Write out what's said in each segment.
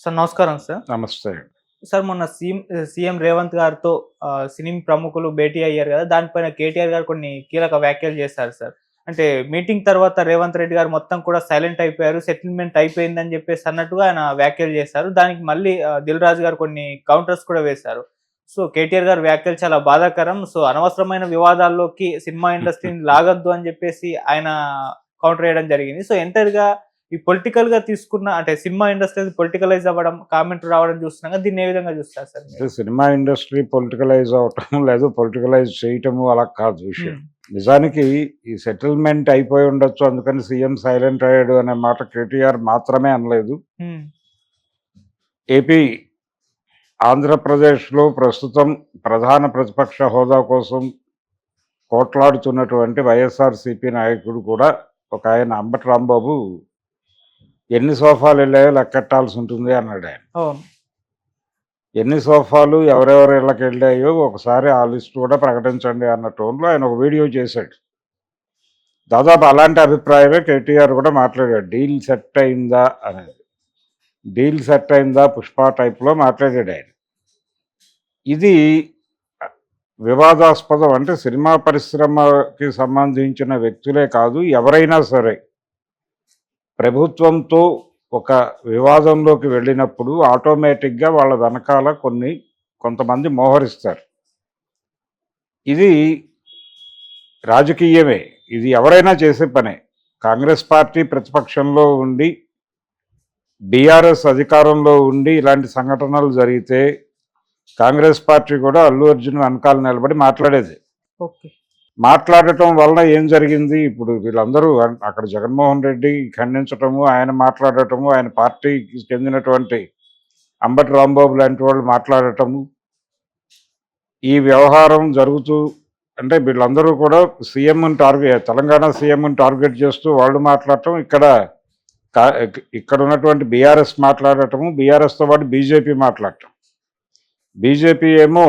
Sir నమస్కారం sir. నమస్తే. Sir మొన్న సీఎం సీఎం రేవంత్ గారితో సినీ ప్రముఖులు భేటీ అయ్యారు కదా దానిపైన కేటీఆర్ గారు కొన్ని కీలక వ్యాఖ్యలు చేశారు సార్. అంటే మీటింగ్ తర్వాత రేవంత్ రెడ్డి గారు మొత్తం కూడా సైలెంట్ అయిపోయారు సెటిల్మెంట్ అయిపోయిందని చెప్పేసి అన్నట్టుగా ఆయన వ్యాఖ్యలు చేశారు. దానికి మళ్ళీ దిల్ రాజు గారు కొన్ని కౌంటర్స్ కూడా వేశారు. సో కేటీఆర్ గారు వ్యాఖ్యలు చాలా బాధాకరం. సో అనవసరమైన వివాదాల్లోకి సినిమా ఇండస్ట్రీని లాగద్దు అని చెప్పేసి ఆయన కౌంటర్ వేయడం జరిగింది. సో ఎంటైర్గా ఈ పొలిటికల్గా తీసుకున్న అంటే సినిమా ఇండస్ట్రీ పొలిటికలైజ్ అవ్వడం కామెంట్ రావడం చూస్తున్నాం దీన్ని ఏ విధంగా చూస్తారు సార్ సినిమా ఇండస్ట్రీ పొలిటికలైజ్ అవటం లేదు పొలిటికలైజ్ చేయటము అలా కాదు విషయం. ఉమ్, నిజానికి ఈ సెటిల్మెంట్ అయిపోయి ఉండొచ్చు అందుకని సీఎం సైలెంట్ అయ్యాడు అనే మాట కేటీఆర్ మాత్రమే అనలేదు. ఉమ్, ఏపీ ఆంధ్రప్రదేశ్లో ప్రస్తుతం ప్రధాన ప్రతిపక్ష హోదా కోసం పోట్లాడుతున్నటువంటి వైఎస్ఆర్సీపీ నాయకుడు కూడా ఒక ఆయన అంబటి రాంబాబు ఎన్ని సోఫాలు వెళ్ళాయో లెక్కెట్టాల్సి ఉంటుంది అన్నాడు ఆయన. ఎన్ని సోఫాలు ఎవరెవరి ఇళ్ళకి వెళ్ళాయో ఒకసారి ఆ లిస్ట్ కూడా ప్రకటించండి అన్న టోన్లో ఆయన ఒక వీడియో చేశాడు. దాదాపు అలాంటి అభిప్రాయమే కేటీఆర్ కూడా మాట్లాడాడు. డీల్ సెట్ అయిందా అనేది. డీల్ సెట్ అయిందా పుష్ప టైప్లో మాట్లాడాడు ఆయన. ఇది వివాదాస్పదం అంటే సినిమా పరిశ్రమకి సంబంధించిన వ్యక్తులే కాదు ఎవరైనా సరే ప్రభుత్వంతో ఒక వివాదంలోకి వెళ్ళినప్పుడు ఆటోమేటిక్గా వాళ్ళ వెనకాల కొన్ని కొంతమంది మోహరిస్తారు. ఇది రాజకీయమే. ఇది ఎవరైనా చేసే పనే. కాంగ్రెస్ పార్టీ ప్రతిపక్షంలో ఉండి బీఆర్ఎస్ అధికారంలో ఉండి ఇలాంటి సంఘటనలు జరిగితే కాంగ్రెస్ పార్టీ కూడా అల్లు అర్జున్ వెనకాల నిలబడి మాట్లాడేది. ఓకే. మాట్లాడటం వలన ఏం జరిగింది? ఇప్పుడు వీళ్ళందరూ అక్కడ జగన్మోహన్ రెడ్డి ఖండించటము ఆయన మాట్లాడటము ఆయన పార్టీకి చెందినటువంటి అంబటి రాంబాబు లాంటి వాళ్ళు మాట్లాడటము ఈ వ్యవహారం జరుగుతూ అంటే వీళ్ళందరూ కూడా సీఎంని టార్గెట్ తెలంగాణ సీఎంని టార్గెట్ చేస్తూ వాళ్ళు మాట్లాడటం ఇక్కడ ఇక్కడ ఉన్నటువంటి బీఆర్ఎస్ మాట్లాడటము బీఆర్ఎస్తో పాటు బీజేపీ మాట్లాడటం. బీజేపీ ఏమో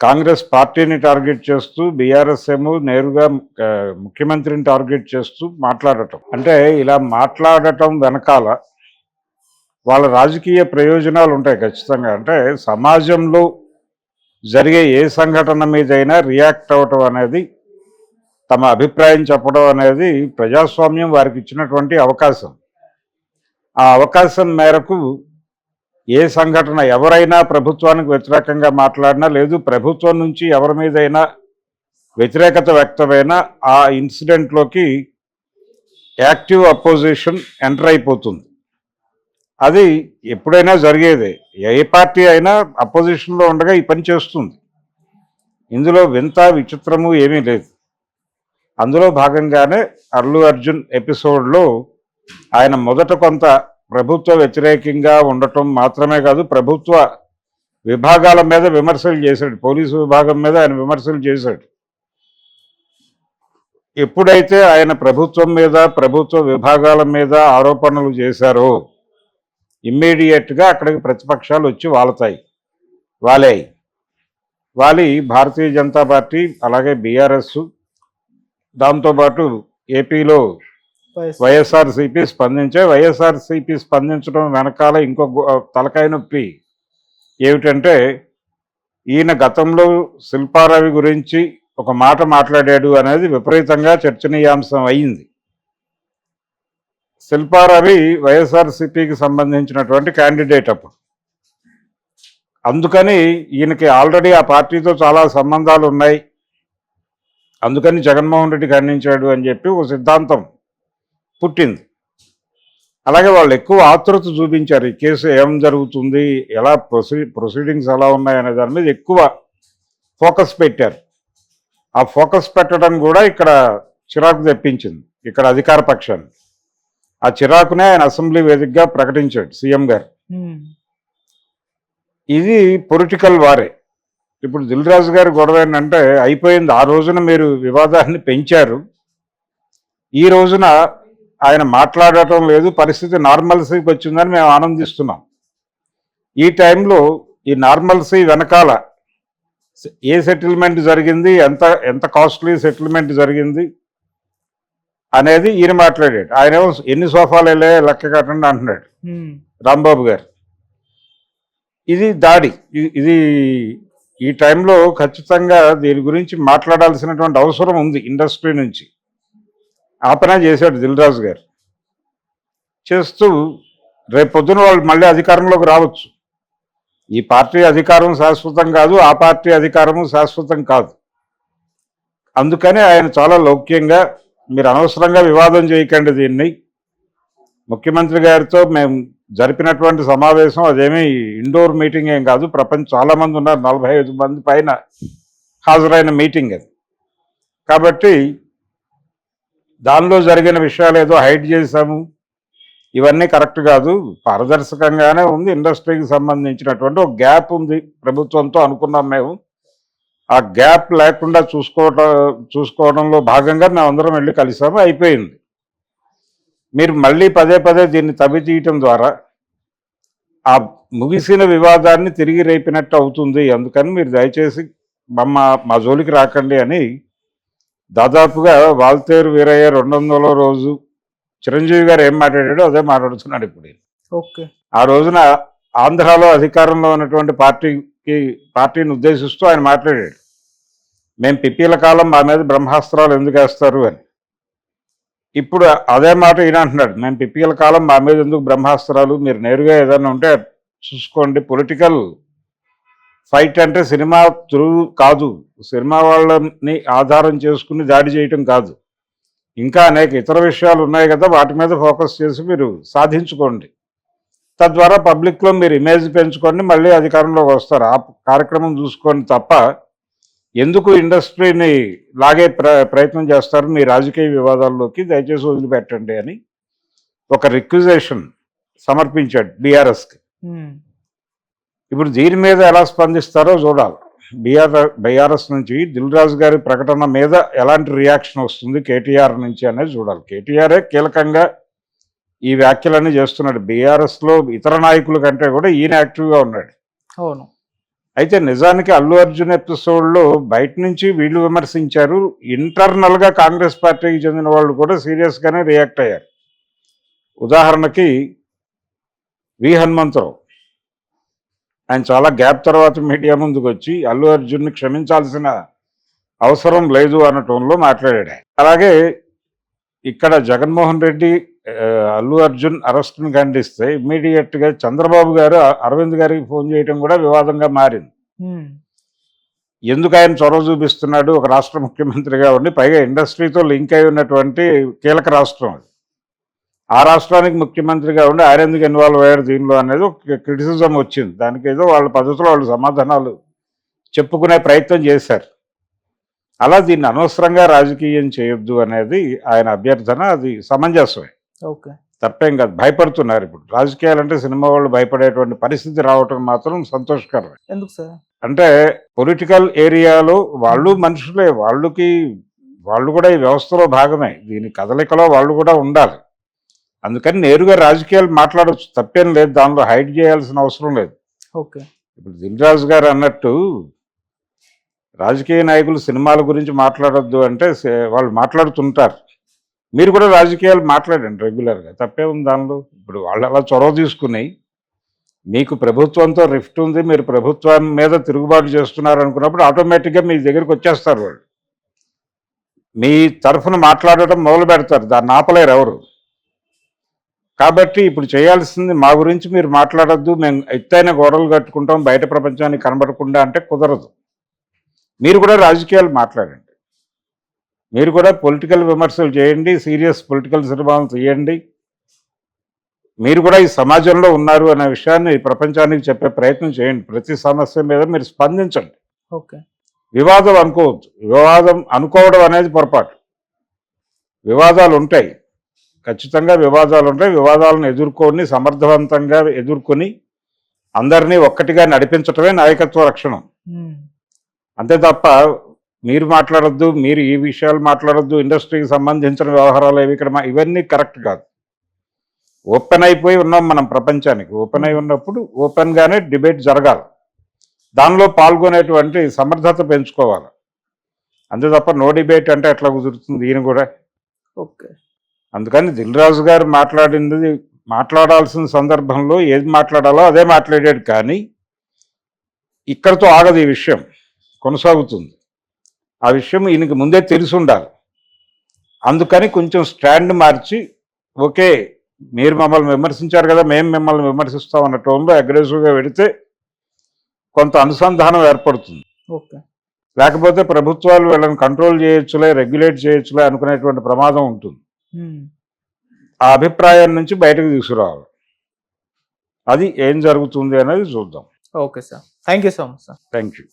కాంగ్రెస్ పార్టీని టార్గెట్ చేస్తూ బీఆర్ఎస్ ఏమో నేరుగా ముఖ్యమంత్రిని టార్గెట్ చేస్తూ మాట్లాడటం. అంటే ఇలా మాట్లాడటం వెనకాల వాళ్ళ రాజకీయ ప్రయోజనాలు ఉంటాయి ఖచ్చితంగా. అంటే సమాజంలో జరిగే ఏ సంఘటన మీదైనా రియాక్ట్ అవ్వటం అనేది తమ అభిప్రాయం చెప్పడం అనేది ప్రజాస్వామ్యం వారికి ఇచ్చినటువంటి అవకాశం. ఆ అవకాశం మేరకు ఏ సంఘటన ఎవరైనా ప్రభుత్వానికి వ్యతిరేకంగా మాట్లాడినా లేదు ప్రభుత్వం నుంచి ఎవరి మీదైనా వ్యతిరేకత వ్యక్తమైన ఆ ఇన్సిడెంట్లోకి యాక్టివ్ అపోజిషన్ ఎంటర్ అయిపోతుంది. అది ఎప్పుడైనా జరిగేదే. ఏ పార్టీ అయినా అపోజిషన్లో ఉండగా ఈ పని చేస్తుంది. ఇందులో వింత విచిత్రము ఏమీ లేదు. అందులో భాగంగానే అల్లు అర్జున్ ఎపిసోడ్లో ఆయన మొదట కొంత ప్రభుత్వ వ్యతిరేకంగా ఉండటం మాత్రమే కాదు ప్రభుత్వ విభాగాల మీద విమర్శలు చేశాడు. పోలీసు విభాగం మీద ఆయన విమర్శలు చేశాడు. ఎప్పుడైతే ఆయన ప్రభుత్వం మీద ప్రభుత్వ విభాగాల మీద ఆరోపణలు చేశారో ఇమ్మీడియట్గా అక్కడికి ప్రతిపక్షాలు వచ్చి వాలతాయి. వాలాయి. వాలి భారతీయ జనతా పార్టీ అలాగే బీఆర్ఎస్ దాంతోపాటు ఏపీలో వైఎస్ఆర్సీపీ స్పందించే వైఎస్ఆర్సీపీ స్పందించడం వెనకాల ఇంకో తలకాయ నొప్పి ఏమిటంటే ఈయన గతంలో శిల్పారవి గురించి ఒక మాట మాట్లాడాడు అనేది విపరీతంగా చర్చనీయాంశం అయింది. శిల్పారవి వైఎస్ఆర్సీపీకి సంబంధించినటువంటి క్యాండిడేట్ అప్పుడు. అందుకని ఈయనకి ఆల్రెడీ ఆ పార్టీతో చాలా సంబంధాలు ఉన్నాయి. అందుకని జగన్మోహన్ రెడ్డి ఖండించాడు అని చెప్పి ఒక సిద్ధాంతం పుట్టింది. అలాగే వాళ్ళు ఎక్కువ ఆతృత చూపించారు ఈ కేసు ఏం జరుగుతుంది ఎలా ప్రొసీ ప్రొసీడింగ్స్ ఎలా ఉన్నాయి అనే దాని మీద ఎక్కువ ఫోకస్ పెట్టారు. ఆ ఫోకస్ పెట్టడం కూడా ఇక్కడ చిరాకు తెప్పించింది ఇక్కడ అధికార పక్షాన్ని. ఆ చిరాకునే ఆయన అసెంబ్లీ వేదికగా ప్రకటించాడు సీఎం గారు. ఇది పొలిటికల్ వారే. ఇప్పుడు దిల్ రాజు గారి గొడవ ఏంటంటే అయిపోయింది ఆ రోజున మీరు వివాదాన్ని పెంచారు. ఈ రోజున ఆయన మాట్లాడటం లేదు పరిస్థితి నార్మల్సీకి వచ్చిందని మేము ఆనందిస్తున్నాం. ఈ టైంలో ఈ నార్మల్సీ వెనకాల ఏ సెటిల్మెంట్ జరిగింది ఎంత ఎంత కాస్ట్లీ సెటిల్మెంట్ జరిగింది అనేది ఈయన మాట్లాడాడు. ఆయన ఎన్ని సోఫాలు వెళ్ళే లెక్క కట్టండి అంటున్నాడు. రాంబాబు గారు. ఇది దాడి. ఇది ఈ టైంలో ఖచ్చితంగా దీని గురించి మాట్లాడాల్సినటువంటి అవసరం ఉంది ఇండస్ట్రీ నుంచి. ఆపన చేశాడు దిల్రాజు గారు. చేస్తూ రేపు పొద్దున వాళ్ళు మళ్ళీ అధికారంలోకి రావచ్చు. ఈ పార్టీ అధికారం శాశ్వతం కాదు ఆ పార్టీ అధికారము శాశ్వతం కాదు. అందుకని ఆయన చాలా లౌక్యంగా మీరు అనవసరంగా వివాదం చేయకండి దీన్ని. ముఖ్యమంత్రి గారితో మేము జరిపినటువంటి సమావేశం అదేమీ ఇండోర్ మీటింగ్ ఏం కాదు ప్రపంచం చాలామంది ఉన్నారు నలభై ఐదు మంది పైన హాజరైన మీటింగ్ అది. కాబట్టి దానిలో జరిగిన విషయాలు ఏదో హైడ్ చేశాము. ఇవన్నీ కరెక్ట్ కాదు. పారదర్శకంగానే ఉంది. ఇండస్ట్రీకి సంబంధించినటువంటి ఒక గ్యాప్ ఉంది ప్రభుత్వంతో అనుకున్నాం మేము. ఆ గ్యాప్ లేకుండా చూసుకోవటం చూసుకోవడంలో భాగంగా మేము అందరం వెళ్ళి కలిసాము. అయిపోయింది. మీరు మళ్ళీ పదే పదే దీన్ని తవ్వి తీయటం ద్వారా ఆ ముగిసిన వివాదాన్ని తిరిగి రేపినట్టు అవుతుంది. అందుకని మీరు దయచేసి మమ్మ మా జోలికి రాకండి అని దాదాపుగా వాల్తేరు వీరయ్య రెండు వందల రోజు చిరంజీవి గారు ఏం మాట్లాడాడో అదే మాట్లాడుతున్నాడు ఇప్పుడు. ఓకే. ఆ రోజున ఆంధ్రాలో అధికారంలో ఉన్నటువంటి పార్టీకి పార్టీని ఉద్దేశిస్తూ ఆయన మాట్లాడాడు. మేము పిప్పీల కాలం మా మీద బ్రహ్మాస్త్రాలు ఎందుకు వేస్తారు అని. ఇప్పుడు అదే మాట ఈయన అంటున్నాడు. మేము పిప్పీల కాలం మా మీద ఎందుకు బ్రహ్మాస్త్రాలు? మీరు నేరుగా ఏదైనా ఉంటే చూసుకోండి. పొలిటికల్ ఫైట్ అంటే సినిమా త్రూ కాదు. సినిమా వాళ్ళని ఆధారం చేసుకుని దాడి చేయటం కాదు. ఇంకా అనేక ఇతర విషయాలు ఉన్నాయి కదా వాటి మీద ఫోకస్ చేసి మీరు సాధించుకోండి. తద్వారా పబ్లిక్లో మీరు ఇమేజ్ పెంచుకొని మళ్ళీ అధికారంలోకి వస్తారు. ఆ కార్యక్రమం చూసుకొని తప్ప ఎందుకు ఇండస్ట్రీని లాగే ప్ర ప్రయత్నం చేస్తారు? మీ రాజకీయ వివాదాల్లోకి దయచేసి వదిలిపెట్టండి అని ఒక రిక్విజేషన్ సమర్పించాడు బీఆర్ఎస్కి ఇప్పుడు దీని మీద ఎలా స్పందిస్తారో చూడాలి. బీఆర్ బీఆర్ఎస్ నుంచి దిల్ రాజు గారి ప్రకటన మీద ఎలాంటి రియాక్షన్ వస్తుంది కేటీఆర్ నుంచి అనేది చూడాలి. కేటీఆరే కీలకంగా ఈ వ్యాఖ్యలన్నీ చేస్తున్నాడు. బీఆర్ఎస్లో ఇతర నాయకుల కంటే కూడా ఈయన యాక్టివ్గా ఉన్నాడు. అవును. అయితే నిజానికి అల్లు అర్జున్ ఎపిసోడ్లో బయట నుంచి వీళ్ళు విమర్శించారు. ఇంటర్నల్గా కాంగ్రెస్ పార్టీకి చెందిన వాళ్ళు కూడా సీరియస్ గానే రియాక్ట్ అయ్యారు. ఉదాహరణకి వి హనుమంతరావు. ఆయన చాలా గ్యాప్ తర్వాత మీడియా ముందుకు వచ్చి అల్లు అర్జున్ని క్షమించాల్సిన అవసరం లేదు అన్న టోన్లో మాట్లాడాడు. అలాగే ఇక్కడ జగన్మోహన్ రెడ్డి అల్లు అర్జున్ అరెస్ట్ను ఖండిస్తే ఇమ్మీడియట్గా చంద్రబాబు గారు అరవింద్ గారికి ఫోన్ చేయడం కూడా వివాదంగా మారింది. ఎందుకు ఆయన చొరవ చూపిస్తున్నాడు? ఒక రాష్ట్ర ముఖ్యమంత్రిగా ఉండి పైగా ఇండస్ట్రీతో లింక్ అయి ఉన్నటువంటి కీలక రాష్ట్రం అది. ఆ రాష్ట్రానికి ముఖ్యమంత్రిగా ఉండి ఆయన ఎందుకు ఇన్వాల్వ్ అయ్యాడు దీనిలో అనేది ఒక క్రిటిసిజం వచ్చింది. దానికి ఏదో వాళ్ళ పద్ధతిలో వాళ్ళు సమాధానాలు చెప్పుకునే ప్రయత్నం చేశారు. అలా దీన్ని అనవసరంగా రాజకీయం చేయొద్దు అనేది ఆయన అభ్యర్థన అది సమంజసమే. ఓకే. తప్పేం కాదు భయపడుతున్నారు ఇప్పుడు. రాజకీయాలంటే సినిమా వాళ్ళు భయపడేటువంటి పరిస్థితి రావటం మాత్రం సంతోషకరమే. ఎందుకు సార్? అంటే పొలిటికల్ ఏరియాలో వాళ్ళు మనుషులే వాళ్ళకి వాళ్ళు కూడా ఈ వ్యవస్థలో భాగమే. దీని కదలికలో వాళ్ళు కూడా ఉండాలి. అందుకని నేరుగా రాజకీయాలు మాట్లాడవచ్చు తప్పేం లేదు. దానిలో హైడ్ చేయాల్సిన అవసరం లేదు. ఓకే. ఇప్పుడు దిల్ రాజు గారు అన్నట్టు రాజకీయ నాయకులు సినిమాల గురించి మాట్లాడొద్దు అంటే వాళ్ళు మాట్లాడుతుంటారు. మీరు కూడా రాజకీయాలు మాట్లాడండి రెగ్యులర్గా. తప్పే ఉంది దానిలో. ఇప్పుడు వాళ్ళు అలా చొరవ తీసుకుని మీకు ప్రభుత్వంతో రిఫ్ట్ ఉంది. మీరు ప్రభుత్వం మీద తిరుగుబాటు చేస్తున్నారు అనుకున్నప్పుడు ఆటోమేటిక్గా మీ దగ్గరికి వచ్చేస్తారు వాళ్ళు. మీ తరఫున మాట్లాడటం మొదలు పెడతారు దాన్ని ఆపలేరు ఎవరు. కాబట్టి ఇప్పుడు చేయాల్సింది మా గురించి మీరు మాట్లాడొద్దు. మేము ఎత్తైన గోడలు కట్టుకుంటాం. బయట ప్రపంచానికి కనబడకుండా అంటే కుదరదు. మీరు కూడా రాజకీయాలు మాట్లాడండి. మీరు కూడా పొలిటికల్ విమర్శలు చేయండి. సీరియస్ పొలిటికల్ సినిమాలు తీయండి. మీరు కూడా ఈ సమాజంలో ఉన్నారు అనే విషయాన్ని ప్రపంచానికి చెప్పే ప్రయత్నం చేయండి. ప్రతి సమస్య మీద మీరు స్పందించండి. ఓకే. వివాదం అనుకోవద్దు. వివాదం అనుకోవడం అనేది పొరపాటు. వివాదాలు ఉంటాయి. ఖచ్చితంగా వివాదాలు ఉంటాయి. వివాదాలను ఎదుర్కొని సమర్థవంతంగా ఎదుర్కొని అందరినీ ఒక్కటిగా నడిపించటమే నాయకత్వ లక్షణం అంతే తప్ప మీరు మాట్లాడొద్దు మీరు ఈ విషయాలు మాట్లాడొద్దు ఇండస్ట్రీకి సంబంధించిన వ్యవహారాలు ఏవి ఇక్కడ ఇవన్నీ కరెక్ట్ కాదు. ఓపెన్ అయిపోయి ఉన్నాం మనం ప్రపంచానికి. ఓపెన్ అయి ఉన్నప్పుడు ఓపెన్గానే డిబేట్ జరగాలి. దానిలో పాల్గొనేటువంటి సమర్థత పెంచుకోవాలి. అంతే తప్ప నో డిబేట్ అంటే ఎట్లా కుదురుతుంది? ఈయన కూడా ఓకే. అందుకని దిల్ రాజు గారు మాట్లాడింది మాట్లాడాల్సిన సందర్భంలో ఏది మాట్లాడాలో అదే మాట్లాడాడు. కానీ ఇక్కడతో ఆగదు ఈ విషయం. కొనసాగుతుంది. ఆ విషయం ఈయనకి ముందే తెలిసి ఉండాలి అందుకని కొంచెం స్టాండ్ మార్చి ఓకే మీరు మమ్మల్ని విమర్శించారు కదా మేము మిమ్మల్ని విమర్శిస్తాం అన్న టోన్లో అగ్రెసివ్గా పెడితే కొంత అనుసంధానం ఏర్పడుతుంది. ఓకే. లేకపోతే ప్రభుత్వాలు వీళ్ళని కంట్రోల్ చేయొచ్చులే రెగ్యులేట్ చేయొచ్చులే అనుకునేటువంటి ప్రమాదం ఉంటుంది. ఆ అభిప్రాయం నుంచి బయటకు తీసుకురావాలి. అది ఏం జరుగుతుంది అనేది చూద్దాం. Okay sir. Thank you so much sir. Thank you